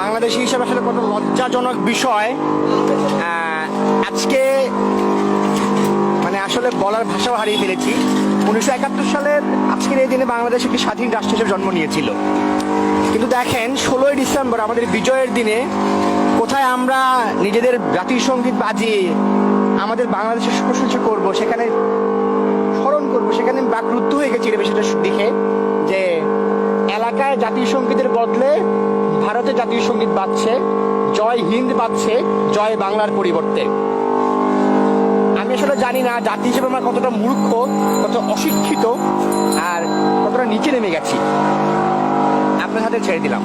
বাংলাদেশি হিসাবে আসলে কত লজ্জাজনক বিষয় আজকে মানে আসলে বলার ভাষাও হারিয়ে ফেলেছি। উনিশশো একাত্তর সালের আজকের এই দিনে বাংলাদেশ একটি স্বাধীন রাষ্ট্র হিসেবে জন্ম নিয়েছিল। কিন্তু দেখেন, ষোলোই ডিসেম্বর আমাদের বিজয়ের দিনে কোথায় আমরা নিজেদের জাতীয় সংগীত বাজিয়ে আমাদের বাংলাদেশের প্রশংসা করব, সেখানে স্মরণ করব, সেখানে বাকরুদ্ধ হয়ে গেছি বিষয়টা দেখে যে এলাকায় জাতীয় সঙ্গীতের বদলে ভারতে জাতীয় সংগীত বাজছে, জয় হিন্দ বাজছে, জয় বাংলার পরিবর্তে। আমি আসলে জানি না, জাতি হিসেবে আমরা কতটা মূর্খ, কত অশিক্ষিত, আর কতটা নিচে নেমে গেছি। আপনার হাতে ছেড়ে দিলাম।